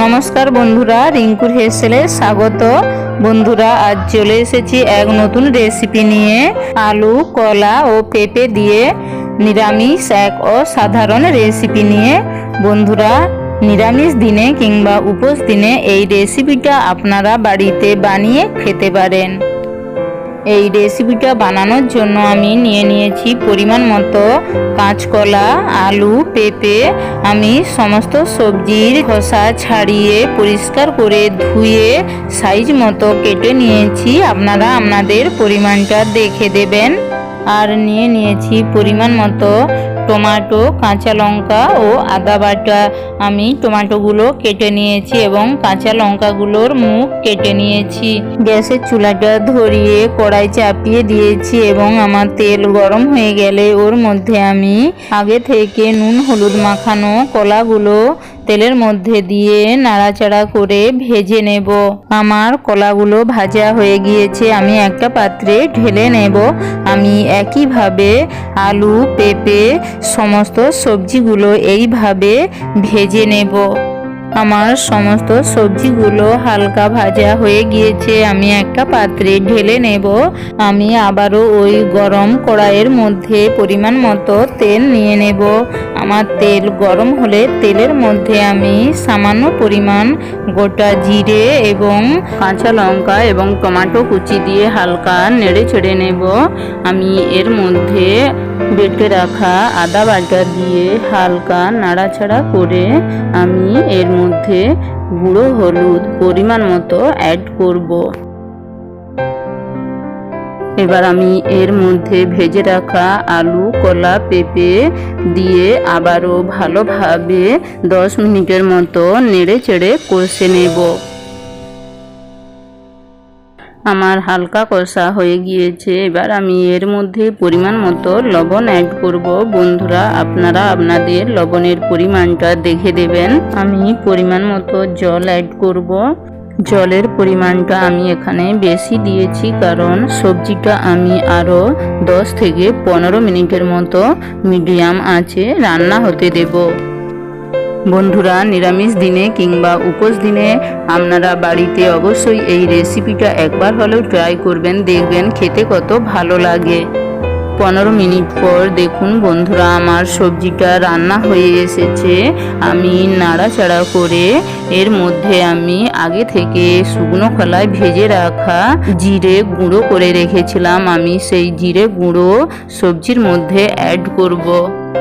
নমস্কার বন্ধুরা, রিঙ্কুর হেসেলে স্বাগত। বন্ধুরা, আজ চলে এসেছি এক নতুন রেসিপি নিয়ে। আলু, কলা ও পেঁপে দিয়ে নিরামিষ এক অসাধারণ রেসিপি নিয়ে। বন্ধুরা, নিরামিষ দিনে কিংবা উপোস দিনে এই রেসিপিটা আপনারা বাড়িতে বানিয়ে খেতে পারেন। এই রেসিপিটা বানানোর জন্য আমি নিয়ে নিয়েছি পরিমাণ মতো কাঁচকলা, আলু, পেঁপে। আমি সমস্ত সবজির খোসা ছাড়িয়ে পরিষ্কার করে ধুয়ে সাইজ মতো কেটে নিয়েছি। আপনারা আপনাদের পরিমাণটা দেখে দেবেন। আর নিয়ে নিয়েছি পরিমাণ মতো টমেটো, কাঁচা লঙ্কা ও আদা বাটা আমি টমেটোগুলো কেটে নিয়েছি এবং কাঁচা লঙ্কাগুলোর মুখ কেটে নিয়েছি। গ্যাসের চুলাটা ধরিয়ে কড়াই চাপিয়ে দিয়েছি এবং আমার তেল গরম হয়ে গেলে ওর মধ্যে আমি আগে থেকে নুন, হলুদ মাখানো কলাগুলো তেলের মধ্যে দিয়ে নাড়াচাড়া করে ভেজে নেব। আমার কলাগুলো ভাজা হয়ে গিয়েছে, আমি একটা পাত্রে ঢেলে নেব। আমি একইভাবে আলু, পেঁপে, সমস্ত সবজিগুলো এইভাবে ভেজে নেব। আমার সমস্ত সবজিগুলো হালকা ভাজা হয়ে গিয়েছে, আমি একটা পাত্রে ঢেলে নেব। আমি আবারও ওই গরম কড়াইয়ের মধ্যে পরিমাণ মতো তেল নিয়ে নেব। আমার তেল গরম হলে তেলের মধ্যে আমি সামান্য পরিমাণ গোটা জিরে এবং কাঁচা লঙ্কা এবং টমেটো কুচি দিয়ে হালকা নেড়ে ছেড়ে নেব। আমি এর মধ্যে বেটে রাখা আদা বাটা দিয়ে হালকা নাড়াচাড়া করে আমি এর মধ্যে গুঁড়ো হলুদ পরিমাণ মতো অ্যাড করব। এবার আমি এর মধ্যে ভেজে রাখা আলু, কলা, পেঁপে দিয়ে আবারও ভালোভাবে দশ মিনিটের মতো নেড়ে চেড়ে কষে নেব। আমার হালকা কষা হয়ে গিয়েছে। এবার আমি এর মধ্যে পরিমাণ মতো লবণ অ্যাড করব। বন্ধুরা, আপনারা আপনাদের লবণের পরিমাণটা দেখে দেবেন। আমি পরিমাণ মতো জল অ্যাড করব। জলের পরিমাণটা আমি এখানে বেশি দিয়েছি, কারণ সবজিটা আমি আরও দশ থেকে পনেরো মিনিটের মতো মিডিয়াম আছে রান্না হতে দেবো। বন্ধুরা, নিরামিষ দিনে কিংবা উপোস দিনে আপনারা বাড়িতে অবশ্যই এই রেসিপিটা একবার হলেও ট্রাই করবেন, দেখবেন খেতে কত ভালো লাগে। পনেরো মিনিট পর দেখুন বন্ধুরা, আমার সবজিটা রান্না হয়ে এসেছে আমি নাড়াচাড়া করে এর মধ্যে আমি আগে থেকে শুকনো খোলায় ভেজে রাখা জিরে গুঁড়ো করে রেখেছিলাম আমি সেই জিরে গুঁড়ো সবজির মধ্যে অ্যাড করব।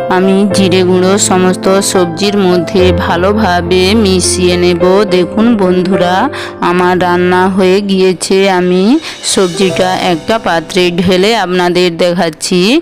আমি জিরে গুঁড়ো সমস্ত সবজির মধ্যে ভালোভাবে মিশিয়ে নেব। দেখুন বন্ধুরা, আমার রান্না হয়ে গিয়েছে। আমি সবজিটা একটা পাত্রে ঢেলে আপনাদের দেখাচ্ছি।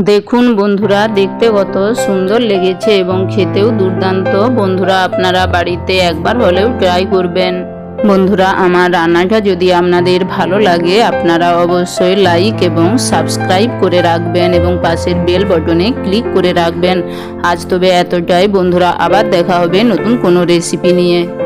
দেখুন বন্ধুরা, দেখতে কত সুন্দর লেগেছে এবং খেতেও দুর্দান্ত। বন্ধুরা, আপনারা বাড়িতে একবার হলেও ট্রাই করবেন। বন্ধুরা, আমার রান্নাটা যদি আপনাদের ভালো লাগে, আপনারা অবশ্যই লাইক এবং সাবস্ক্রাইব করে রাখবেন এবং পাশের বেল বটনে ক্লিক করে রাখবেন। আজ তবে এতটাই। বন্ধুরা, আবার দেখা হবে নতুন কোনো রেসিপি নিয়ে।